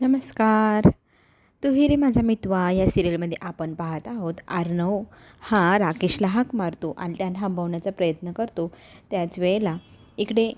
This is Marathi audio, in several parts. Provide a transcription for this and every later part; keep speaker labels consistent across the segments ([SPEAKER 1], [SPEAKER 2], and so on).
[SPEAKER 1] नमस्कार. तू रे माझा मितवा या सिरियलमध्ये आपण पाहत आहोत आर्णव. हा राकेशला हाक मारतो आणि त्या थांबवण्याचा प्रयत्न करतो. त्याच वेळेला इकडे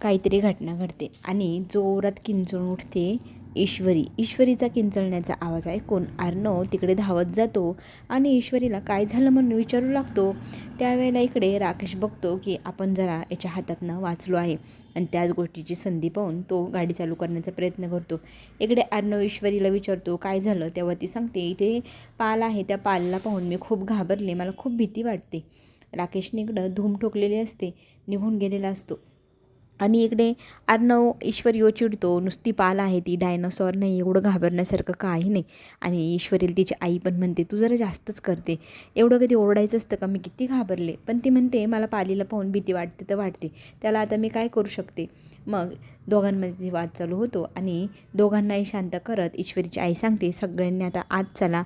[SPEAKER 1] काहीतरी घटना घडते आणि जोरात किंचून उठते. ईश्वरी. ईश्वरीचा किंचळण्याचा आवाज ऐकून अर्णव तिकडे धावत जातो आणि ईश्वरीला काय झालं म्हणून विचारू लागतो. त्यावेळेला इकडे राकेश बघतो की आपण जरा याच्या हातातनं वाचलो आहे आणि त्याच गोष्टीची संधी पाहून तो गाडी चालू करण्याचा प्रयत्न करतो. इकडे अर्णव ईश्वरीला विचारतो काय झालं? तेव्हा ती सांगते इथे पाल आहे त्या पालला पाहून मी खूप घाबरले मला खूप भीती वाटते. राकेशने इकडं धूम ठोकलेली असते निघून गेलेला असतो. आणि इकडे अर्णव यो चिडतो. नुसती पाल आहे ती डायनोसॉर नाही एवढं घाबरण्यासारखं काही नाही. आणि ईश्वरील तिची आई पण म्हणते तू जरा जास्तच करते. एवढं कधी ओरडायचं असतं का? मी किती घाबरले. पण ती म्हणते मला पालीला पाहून भीती वाटते तर वाटते. त्याला आता मी काय करू शकते? मग दोघांमध्ये वाद चालू होतो आणि दोघांनाही शांत करत ईश्वरीची आई सांगते सगळ्यांनी आता आत चला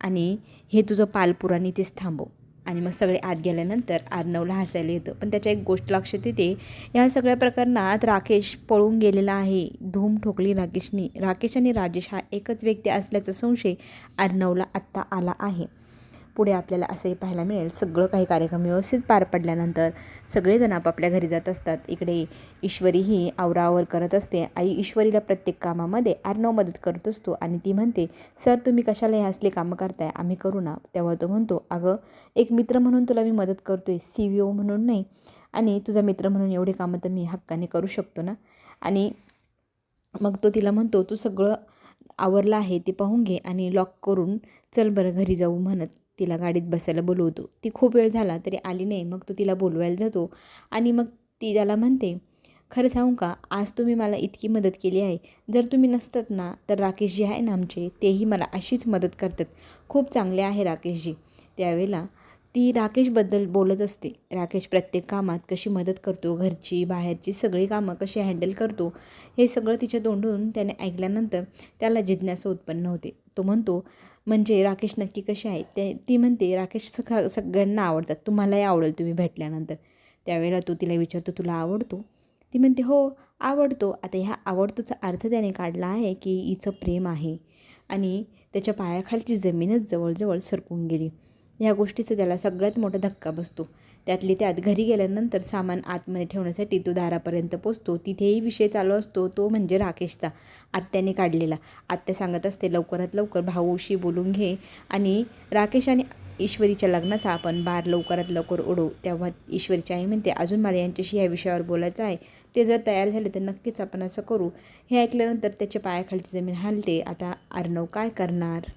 [SPEAKER 1] आणि हे तुझं पालपुराणी तेच थांबव. आणि मग सगळे आत गेल्यानंतर अर्णवला हसायला येतं. पण त्याच्या एक गोष्ट लक्षात येते या सगळ्या प्रकरणात राकेश पळून गेलेला आहे धूम ठोकली राकेशने. राकेश आणि राजेश हा एकच व्यक्ती असल्याचा संशय अर्णवला आत्ता आला आहे. पुढे आपल्याला असंही पाहायला मिळेल. सगळं काही कार्यक्रम व्यवस्थित पार पडल्यानंतर सगळेजण आपापल्या घरी जात असतात. इकडे ईश्वरी ही आवरावर करत असते. आई ईश्वरीला प्रत्येक कामामध्ये अर्णव मदत करत असतो आणि ती म्हणते सर तुम्ही कशाला हे असले कामं करताय आम्ही करू ना. तेव्हा तो म्हणतो अगं एक मित्र म्हणून तुला मी मदत करतो आहे सी व्ही ओ म्हणून नाही. आणि तुझा मित्र म्हणून एवढे कामं तर मी हक्काने करू शकतो ना? आणि मग तो तिला म्हणतो तू सगळं आवरला आहे ते पाहून घे आणि लॉक करून चल बरं घरी जाऊ म्हणत. तिला गाडीत बसायला बोलवतो. ती खूप वेळ झाला तरी आली नाही मग तो तिला बोलवायला जातो आणि मग ती त्याला म्हणते खरं सांगू का आज तुम्ही मला इतकी मदत केली आहे. जर तुम्ही नसतात ना तर राकेशजी आहे ना आमचे. तेही मला अशीच मदत करतात. खूप चांगले आहे राकेशजी. त्यावेळेला ती राकेशबद्दल बोलत असते. राकेश प्रत्येक कामात कशी मदत करतो? घरची बाहेरची सगळी कामं कशी हँडल करतो? हे सगळं तिच्या तोंडून त्याने ऐकल्यानंतर त्याला जिज्ञासा उत्पन्न होते. तो म्हणतो म्हणजे राकेश नक्की कसे आहेत ते ती म्हणते राकेश सगळ्या सगळ्यांना आवडतात. तुम्हालाही आवडेल तुम्ही भेटल्यानंतर. त्यावेळेला तो तिला विचारतो तुला आवडतो? ती म्हणते हो आवडतो. आता ह्या आवडतोचा अर्थ त्याने काढला आहे की हिचं प्रेम आहे. आणि त्याच्या पायाखालची जमीनच जवळजवळ सरकून गेली. ह्या गोष्टीचा त्याला सगळ्यात मोठा धक्का बसतो. त्यातली त्यात घरी गेल्यानंतर सामान आतमध्ये ठेवण्यासाठी तो दारापर्यंत पोचतो. तिथेही विषय चालू असतो तो म्हणजे राकेशचा आत्याने काढलेला. आत्या सांगत असते लवकरात लवकर भाऊशी बोलून घे. आणि राकेश आणि ईश्वरीच्या लग्नाचा आपण बार लवकरात लवकर उडवू तेव्हा ईश्वरीची आई म्हणते अजून मला यांच्याशी या विषयावर बोलायचं आहे. ते जर तयार झाले तर नक्कीच आपण असं करू. हे ऐकल्यानंतर त्याच्या पायाखालची जमीन हलते. आता अर्णव काय करणार?